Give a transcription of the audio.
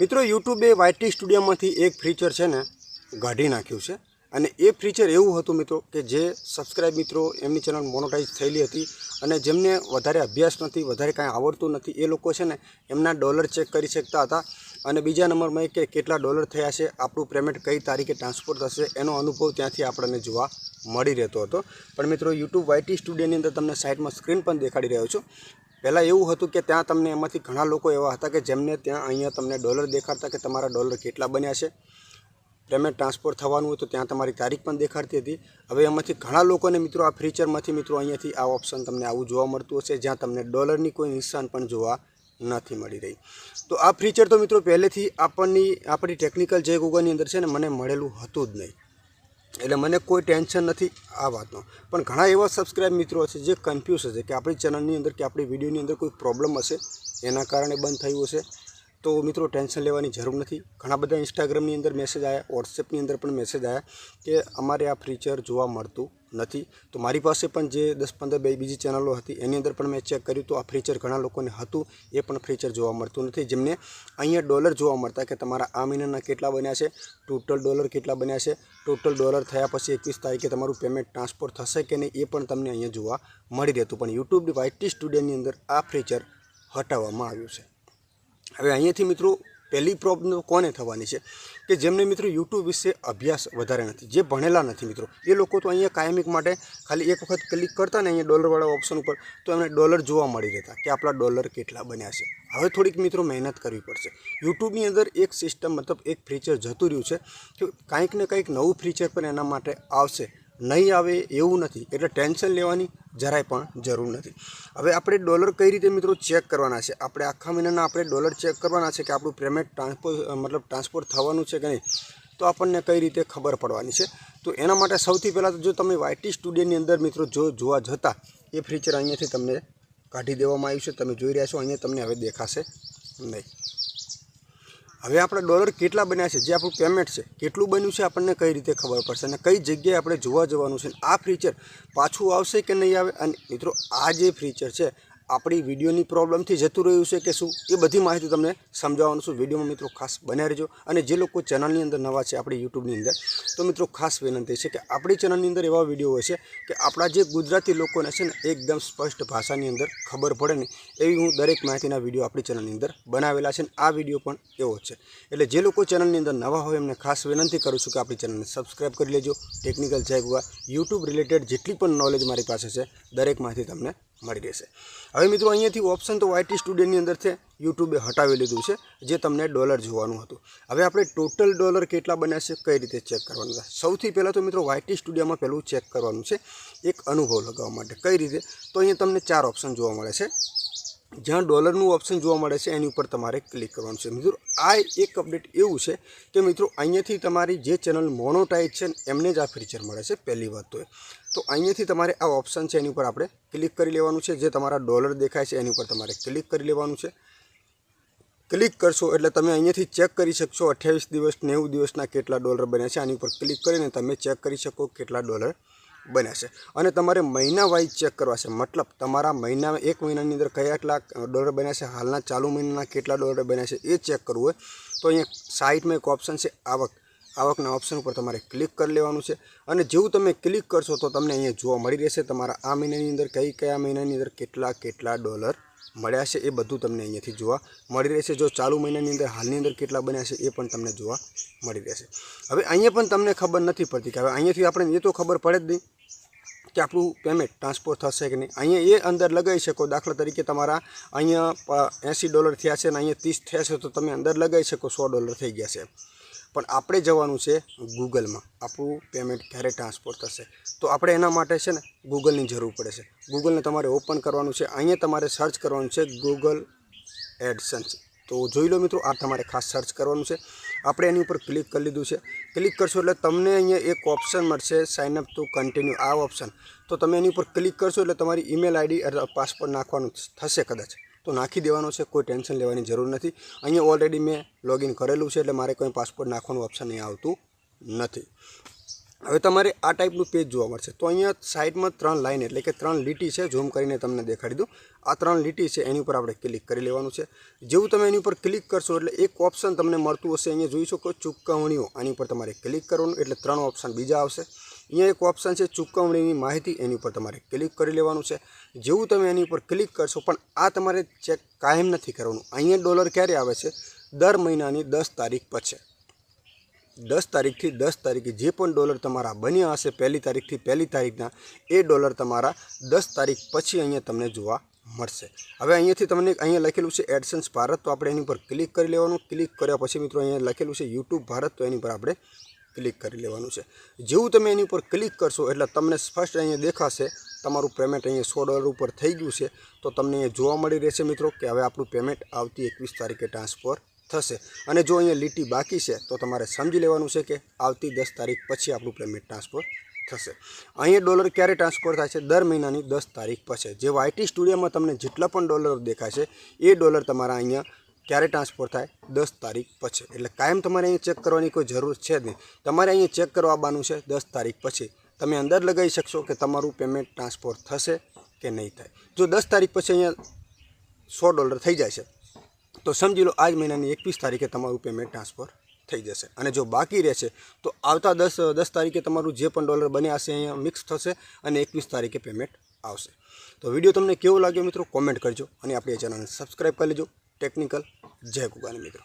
મિત્રો યુટ્યુબે વાયટી સ્ટુડિયોમાંથી એક ફીચર છે ને કાઢી નાખ્યું છે. અને એ ફીચર એવું હતું મિત્રો કે જે સબસ્ક્રાઇબ મિત્રો એમની ચેનલ મોનોટાઈઝ થયેલી હતી અને જેમને વધારે અભ્યાસ નથી, વધારે કાંઈ આવડતું નથી, એ લોકો છે ને એમના ડોલર ચેક કરી શકતા હતા. અને બીજા નંબરમાં કે કેટલા ડોલર થયા છે, આપણું પેમેન્ટ કઈ તારીખે ટ્રાન્સફર થશે, એનો અનુભવ ત્યાંથી આપણને જોવા મળી રહેતો હતો. પણ મિત્રો યુટ્યુબ વાયટી સ્ટુડિયોની અંદર તમને સાઇટમાં સ્ક્રીન પણ દેખાડી રહ્યો છું. પહેલાં એવું હતું કે ત્યાં તમને એમાંથી ઘણા લોકો એવા હતા કે જેમને ત્યાં અહીંયા તમને ડોલર દેખાડતા કે તમારા ડોલર કેટલા બન્યા છે. પેમેન્ટ ટ્રાન્સફર થવાનું હોય તો ત્યાં તમારી તારીખ પણ દેખાડતી હતી. હવે એમાંથી ઘણા લોકોને મિત્રો આ ફીચરમાંથી મિત્રો અહીંયાથી આ ઓપ્શન તમને આવું જોવા મળતું હશે, જ્યાં તમને ડોલરની કોઈ નિશાન પણ જોવા નથી મળી રહી. તો આ ફીચર તો મિત્રો પહેલેથી આપણની, આપણી ટેકનિકલ જે ગૂગલની અંદર છે ને મને મળેલું હતું જ નહીં. એટલે મને કોઈ ટેન્શન નથી આ વાતનો. પણ ઘણા એવા સબસ્ક્રાઇબ મિત્રો હશે જે કન્ફ્યુઝ હશે કે આપણી ચેનલની અંદર કે આપણી વિડીયોની અંદર કોઈ પ્રોબ્લેમ હશે, એના કારણે બંધ થયું હશે, તો મિત્રો ટેન્શન લેવાની જરૂર નથી. ઘણા બધા ઇન્સ્ટાગ્રામની અંદર મેસેજ આવ્યા વોટ્સએપની અંદર પણ મેસેજ આવ્યા કે અમારે આ ફીચર જોવા મળતું નથી. તો મારી પાસે પણ જે દસ પંદર બે બીજી ચેનલો હતી, એની અંદર પણ મેં ચેક કર્યું તો આ ફીચર ઘણા લોકોને હતું, એ પણ ફીચર જોવા મળતું નથી. જેમને અહીંયા ડોલર જોવા મળતા કે તમારા આ મહિનાના કેટલા બન્યા છે ટોટલ ડોલર કેટલા બન્યા છે ટોટલ ડોલર થયા પછી એકવીસ તારીખે તમારું પેમેન્ટ ટ્રાન્સફર થશે કે નહીં, એ પણ તમને અહીંયા જોવા મળી રહેતું. પણ યુટ્યુબ વાયટી સ્ટુડિયોની અંદર આ ફીચર હટાવવામાં આવ્યું છે. હવે અહીંયાથી મિત્રો પહેલી પ્રોબ્લેમ કોને થવાની છે? કે જેમને મિત્રો યુટ્યુબ વિશે અભ્યાસ વધારે નથી, જે ભણેલા નથી મિત્રો. એ લોકો તો અહીંયા કાયમિક માટે ખાલી એક વખત ક્લિક કરતા ને અહીંયા ડોલરવાળા ઓપ્શન ઉપર તો એમને ડોલર જોવા મળી રહેતા કે આપણા ડોલર કેટલા બન્યા છે. હવે થોડીક મિત્રો મહેનત કરવી પડશે. યુટ્યુબની અંદર એક સિસ્ટમ મતલબ એક ફીચર જતું રહ્યું છે કે કાંઈક ને કંઈક નવું ફીચર પણ એના માટે આવશે. નહીં આવે એવું નથી. એટલે ટેન્શન લેવાની જરાય પણ જરૂર નથી. હવે આપણે ડોલર કઈ રીતે મિત્રો ચેક કરવાના છે? આપણે આખા મહિનાના આપણે ડોલર ચેક કરવાના છે કે આપણું પેમેન્ટ ટ્રાન્સપોર્ટ મતલબ ટ્રાન્સપોર્ટ થવાનું છે કે નહીં? તો આપણને કઈ રીતે ખબર પડવાની છે? તો એના માટે સૌથી પહેલાં તો જો તમે વાયટી સ્ટુડિયોની અંદર મિત્રો જો જોવા જતા, એ ફીચર અહીંયાથી તમને કાઢી દેવામાં આવ્યું છે. તમે જોઈ રહ્યા છો, અહીંયા તમને હવે દેખાશે નહીં. હવે આપણા ડોલર કેટલા બન્યા છે, જે આપણું પેમેન્ટ છે, કેટલું બન્યું છે આપણને કઈ રીતે ખબર પડશે અને કઈ જગ્યાએ આપણે જોવા જવાનું છે આ ફીચર પાછું આવશે કે નહીં આવે? અને મિત્રો, આ જે ફીચર છે આપણી વિડીયોની પ્રોબ્લેમથી જતું રહ્યું છે કે શું, એ બધી માહિતી તમને સમજાવવાનું છું. વિડીયોમાં મિત્રો ખાસ બન્યા રહેજો. અને જે લોકો ચેનલની અંદર નવા છે આપણી યુટ્યુબની અંદર, તો મિત્રો ખાસ વિનંતી છે કે આપણી ચેનલની અંદર એવા વીડિયો હોય છે કે આપણા જે ગુજરાતી લોકોને છે ને એકદમ સ્પષ્ટ ભાષાની અંદર ખબર પડે ને, એવી હું દરેક માહિતીના વીડિયો આપણી ચેનલની અંદર બનાવેલા છે અને આ વીડિયો પણ એવો છે. એટલે જે લોકો ચેનલની અંદર નવા હોય, એમને ખાસ વિનંતી કરું છું કે આપણી ચેનલને સબસ્ક્રાઈબ કરી લેજો. ટેકનિકલ જય યુટ્યુબ રિલેટેડ જેટલી પણ નોલેજ મારી પાસે છે, દરેક માહિતી તમને મળી રહેશે. હવે મિત્રો, અહીંયાથી ઓપ્શન તો વાયટી સ્ટુડિયોની અંદર છે. યુટ્યુબે હટાવી લીધું છે, જે તમને ડોલર જોવાનું હતું. હવે આપણે ટોટલ ડોલર કેટલા બન્યા છે, કઈ રીતે ચેક કરવાનું છે? સૌથી પહેલાં તો મિત્રો વાયટી સ્ટુડિયોમાં પહેલું ચેક કરવાનું છે. એક અનુભવ લગાવવા માટે. કઈ રીતે? તો અહીંયા તમને ચાર ઓપ્શન જોવા મળે છે. જ્યાં ડોલરનું ઓપ્શન જોવા મળે છે, એની ઉપર તમારે ક્લિક કરવાનું છે. મિત્રો, આ એક અપડેટ એવું છે કે મિત્રો, અહીંયાથી તમારી જે ચેનલ મોનોટાઈઝ છે એમને જ આ ફીચર મળે છે, પહેલી વાત તો એ. તો અહીંયાથી તમારે આ ઓપ્શન છે, એની ઉપર આપણે ક્લિક કરી લેવાનું છે. જે તમારા ડોલર દેખાય છે, એની ઉપર તમારે ક્લિક કરી લેવાનું છે. ક્લિક કરશો એટલે તમે અહીંયાથી ચેક કરી શકશો. અઠ્યાવીસ દિવસ, નેવું દિવસના કેટલા ડોલર બન્યા છે, આની ઉપર ક્લિક કરીને તમે ચેક કરી શકો કેટલા ડોલર બન્યા છે. અને તમારે મહિના વાઇઝ ચેક કરવા છે. મતલબ તમારા મહિના એક મહિનાની અંદર કયા કેટલા ડોલર બન્યા છે, હાલના ચાલુ મહિનાના કેટલા ડોલર બન્યા છે એ ચેક કરવું હોય તો અહીંયા સાઇટમાં એક ઓપ્શન છે, આવક. આવકના ઓપ્શન ઉપર તમારે ક્લિક કરી લેવાનું છે. અને જેવું તમે ક્લિક કરશો તો તમને અહીંયા જોવા મળી રહેશે તમારા આ મહિનાની અંદર કઈ કયા મહિનાની અંદર કેટલા કેટલા ડોલર મળ્યા છે એ બધું તમને અહીંયાથી જોવા મળી રહેશે. જો ચાલુ મહિનાની અંદર, હાલની અંદર કેટલા બન્યા છે એ પણ તમને જોવા મળી રહેશે. હવે અહીંયા પણ તમને ખબર નથી પડતી કે હવે અહીંયાથી આપણે એ તો ખબર પડે જ નહીં કે આપણું પેમેન્ટ ટ્રાન્સફર થશે કે નહીં. અહીંયા એ અંદર લગાવી શકો દાખલા તરીકે તમારા અહીંયા એંસી ડોલર થયા છે અને અહીંયા ત્રીસ થયા છે તો તમે અંદર લગાવી શકો સો ડોલર થઈ ગયા છે. પણ આપણે જવાનું છે ગૂગલમાં. આપણું પેમેન્ટ ક્યારે ટ્રાન્સફર થશે? તો આપણે એના માટે છે ને ગૂગલની જરૂર પડે છે. ગૂગલને તમારે ઓપન કરવાનું છે. અહીંયા તમારે સર્ચ કરવાનું છે ગૂગલ એડસન્સ. તો જોઈ લો મિત્રો, આ તમારે ખાસ સર્ચ કરવાનું છે. આપણે એની ઉપર ક્લિક કરી લીધું છે. ક્લિક કરશો એટલે તમને અહીંયા એક ઓપ્શન મળશે સાઇન અપ ટુ કન્ટિન્યુ આ ઓપ્શન તો તમે એની ઉપર ક્લિક કરશો એટલે તમારી ઈમેલ આઈડી અથવા પાસપોર્ટ નાખવાનું થશે કદાચ. તો નાખી દેવાનો છે, કોઈ ટેન્શન લેવાની જરૂર નથી. અહીંયા ઓલરેડી મેં લોગિન કરેલું છે, એટલે મારે કોઈ પાસપોર્ટ નાખવાનું ઓપ્શન અહીં આવતું નથી. હવે તમારે આ ટાઈપનું પેજ જોવા મળશે. તો અહીંયા સાઈડમાં ત્રણ લાઇન એટલે કે ત્રણ લીટી છે ઝૂમ કરીને તમને દેખાડી દઉં. આ ત્રણ લીટી છે, એની ઉપર આપણે ક્લિક કરી લેવાનું છે. જેવું તમે એની ઉપર ક્લિક કરશો, એટલે એક ઓપ્શન તમને મળતું હશે, અહીંયા જોઈ શકો ચૂકવણીઓ. આની ઉપર તમારે ક્લિક કરવાનું, એટલે ત્રણ ઓપ્શન બીજા આવશે. અહીંયા એક ઓપ્શન છે ચૂકવણીની માહિતી. એની ઉપર તમારે ક્લિક કરી લેવાનું છે. જેવું તમે એની ઉપર ક્લિક કરશો, પણ આ તમારે ચેક કાયમ નથી કરવાનું. અહીંયા ડોલર ક્યારે આવે છે? દર મહિનાની દસ તારીખ પછી દસ તારીખથી દસ તારીખે જે પણ ડોલર તમારા બન્યા હશે પહેલી તારીખથી પહેલી તારીખના, એ ડોલર તમારા દસ તારીખ પછી અહીંયા તમને જોવા મળશે. હવે અહીંયાથી તમને અહીંયા લખેલું છે એડસન્સ ભારત, તો આપણે એની ઉપર ક્લિક કરી લેવાનું. ક્લિક કર્યા પછી મિત્રો અહીંયા લખેલું છે યુટ્યુબ ભારત, તો એની પર આપણે ક્લિક કરી લેવાનું છે. જેવું તમે એની ઉપર ક્લિક કરશો એટલે તમને ફર્સ્ટ અહીંયા દેખાશે, તમારું પેમેન્ટ અહીંયા સો ડોલર ઉપર થઈ ગયું છે. તો તમને અહીંયા જોવા મળી રહેશે મિત્રો કે હવે આપણું પેમેન્ટ આવતી એકવીસ તારીખે ટ્રાન્સફર થશે. અને જો અહીંયા લીટી બાકી છે, તો તમારે સમજી લેવાનું છે કે આવતી દસ તારીખ પછી આપણું પેમેન્ટ ટ્રાન્સફર થશે. અહીંયા ડોલર ક્યારે ટ્રાન્સફર થાય છે? દર મહિનાની દસ તારીખ પછી. જે વાયટી સ્ટુડિયોમાં તમને જેટલા પણ ડોલર દેખાશે, એ ડોલર તમારા અહીંયા ક્યારે ટ્રાન્સફર થાય? દસ તારીખ પછી. એટલે કાયમ તમારે અહીંયા ચેક કરવાની કોઈ જરૂર છે જ નહીં. તમારે અહીંયા ચેક કરવાનું છે દસ તારીખ પછી. તમે અંદર લગાવી શકશો કે તમારું પેમેન્ટ ટ્રાન્સફર થશે કે નહીં થાય. જો દસ તારીખ પછી અહીંયા સો ડોલર થઈ જાય છે, તો સમજી લો આજ મહિનાની એકવીસ તારીખે તમારું પેમેન્ટ ટ્રાન્સફર થઈ જશે. અને જો બાકી રહેશે તો આવતા દસ દસ તારીખે તમારું જે પણ ડોલર બન્યા હશે અહીંયા મિક્સ થશે અને એકવીસ તારીખે પેમેન્ટ આવશે. તો વીડિયો તમને કેવો લાગ્યો મિત્રો? કોમેન્ટ કરજો અને આપણી ચેનલને સબસ્ક્રાઈબ કરી લેજો. ટેકનિકલ જય ગુગાની મિત્રો.